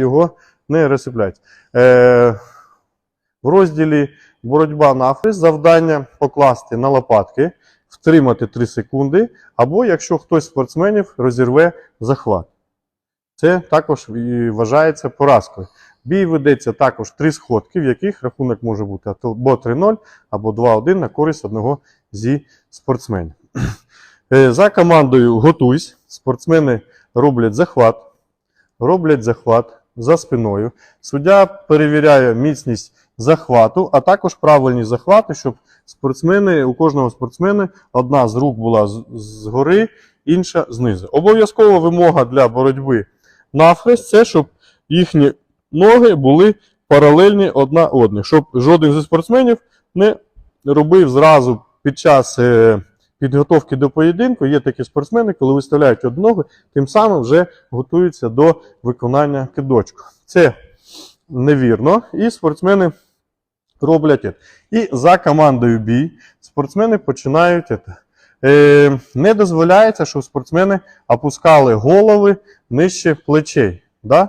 його не розсипляють. Е, в розділі боротьба навхрест завдання покласти на лопатки, втримати 3 секунди, або якщо хтось з спортсменів розірве захват. Це також вважається поразкою. Бій ведеться також три сходки, в яких рахунок може бути або 3-0, або 2-1 на користь одного зі спортсменів. Е, За командою готуйсь. Спортсмени роблять захват, роблять захват за спиною. Суддя перевіряє міцність захвату, а також правильні захвати, щоб спортсмени, у кожного спортсмена одна з рук була згори, інша знизу. Обов'язкова вимога для боротьби навхрест це щоб їхні ноги були паралельні одна одній, щоб жоден зі спортсменів не робив зразу під час е, підготовки до поєдинку. Є такі спортсмени, коли виставляють одну ногу, тим самим вже готуються до виконання кидочку. Це невірно, і спортсмени роблять. І за командою бій спортсмени починають. Е, не дозволяється, щоб спортсмени опускали голови нижче плечей. Да?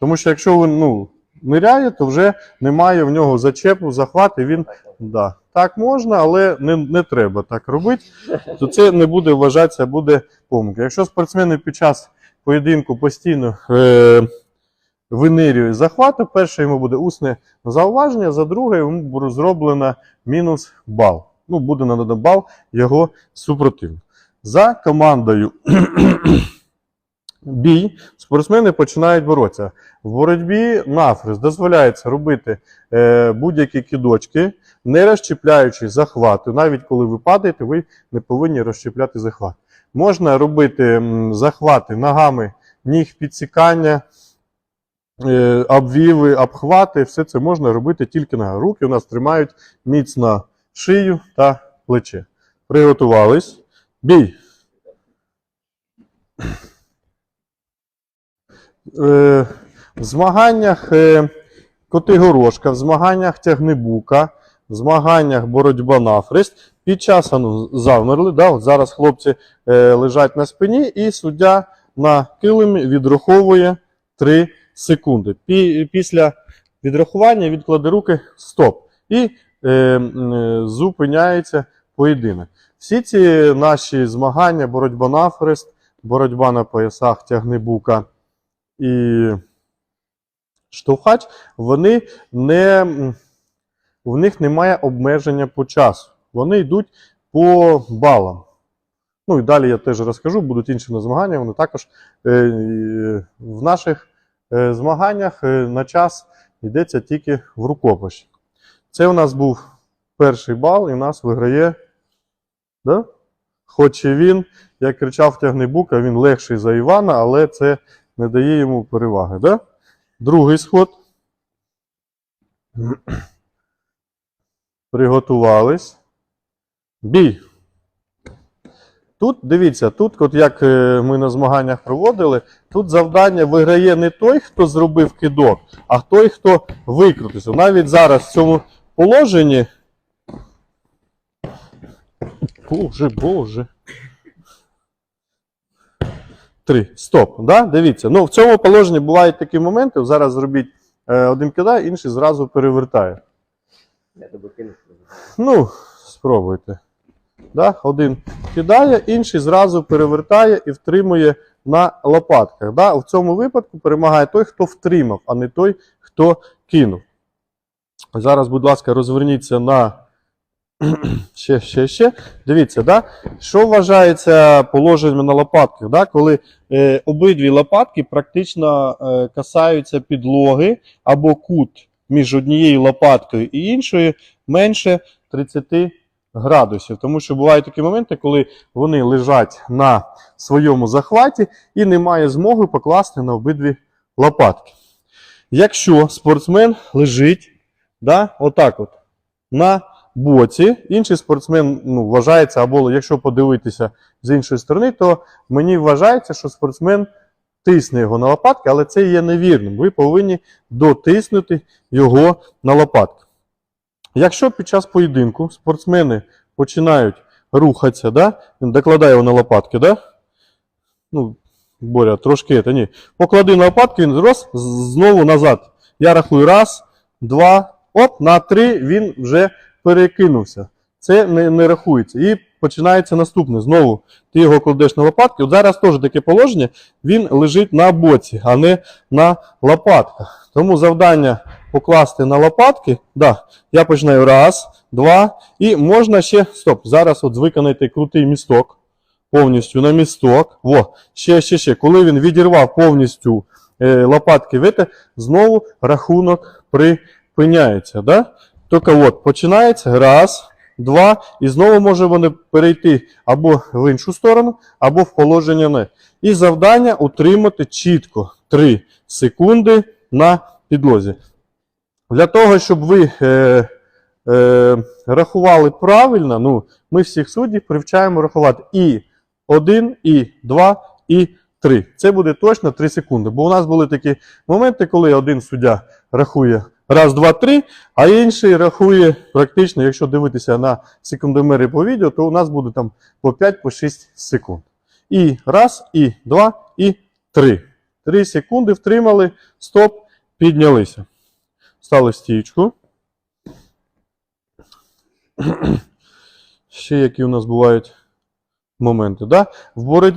Тому що якщо він ну, ниряє, то вже немає в нього зачепу, захват, і він. Да. Так можна, але не, не треба так робити. То це не буде вважатися, буде помилка. Якщо спортсмени під час поєдинку постійно е, винирює захвату, перше йому буде усне зауваження, за друге йому буде зроблено мінус бал. Ну, буде надано бал його супротивнику. За командою бій спортсмени починають боротися. В боротьбі нафрис дозволяється робити е, будь-які кидочки, не розчіпляючи захвату. Навіть коли ви падаєте, ви не повинні розчіпляти захват. Можна робити захвати ногами, ніг підсікання, е, обвіви, обхвати. Все це можна робити тільки на руки. У нас тримають міцно шию та плече. Приготувались. Бій. Е, в змаганнях е, Котигорошка, в змаганнях Тягнебука, в змаганнях боротьба нафрест. Під час ану, завмерли. Да? От зараз хлопці е, лежать на спині, і суддя на килимі відраховує 3 секунди. Пі, після відрахування відкладе руки стоп. І е, е, зупиняється поєдинок. Всі ці наші змагання, боротьба нафрест, боротьба на поясах Тягнебука і штовхач, вони не, в них немає обмеження по часу. Вони йдуть по балам. Ну і далі я теж розкажу, будуть інші змагання. Вони також е, в наших е, змаганнях е, на час йдеться тільки в рукопаші. Це у нас був перший бал, і у нас виграє. Да? Хоч і він, як кричав Тягнебука, він легший за Івана, але це не дає йому переваги. Да? Другий сход. Приготувались. Бій. Тут, дивіться, тут, от як е, ми на змаганнях проводили, тут завдання виграє не той, хто зробив кидок, а той, хто викрутився. Навіть зараз в цьому положенні. Боже, Боже. Три. Стоп. Да? Дивіться. Ну, в цьому положенні бувають такі моменти. Зараз зробіть е, один кидає, інший зразу перевертає. Я тебе кину. Ну, спробуйте. Да? Один кидає, інший зразу перевертає і втримує на лопатках. Да? В цьому випадку перемагає той, хто втримав, а не той, хто кинув. Зараз, будь ласка, розверніться на ще, ще, ще. Дивіться, да? що вважається положенням на лопатках, да? коли е, обидві лопатки практично е, касаються підлоги або кут між однією лопаткою і іншою менше 30 градусів. Тому що бувають такі моменти, коли вони лежать на своєму захваті і немає змоги покласти на обидві лопатки. Якщо спортсмен лежить да, отак от, на боці, інший спортсмен ну, вважається, або якщо подивитися з іншої сторони, то мені вважається, що спортсмен тисне його на лопатки, але це є невірним. Ви повинні дотиснути його на лопатки. Якщо під час поєдинку спортсмени починають рухатися, да? він докладає його на лопатки, да? ну, Боря, трошки це, ні. Поклади на лопатки, він роз, з- знову назад. Я рахую раз, два, оп, на три він вже перекинувся. Це не, не рахується. І починається наступне. Знову ти його кладеш на лопатки. От зараз теж таке положення, він лежить на боці, а не на лопатках. Тому завдання покласти на лопатки. Да, я починаю раз, два, і можна ще. Стоп, зараз от виконайте крутий місток. Повністю на місток. Во, ще, ще, ще. Коли він відірвав повністю е, лопатки, видите, знову рахунок припиняється. Да? Тільки от починається раз, два, і знову може вони перейти або в іншу сторону, або в положення не. І завдання утримати чітко 3 секунди на підлозі. Для того, щоб ви е, е, рахували правильно, ну, ми всіх суддів привчаємо рахувати і 1, і 2, і 3. Це буде точно 3 секунди. Бо у нас були такі моменти, коли один суддя рахує раз, два, три, а інший рахує практично, якщо дивитися на секундомери по відео, то у нас буде там по 5 по 6 секунд. І раз, і два, і три. Три секунди втримали, стоп, піднялися. Стали стійку. Ще які у нас бувають моменти. Да? В боротьбі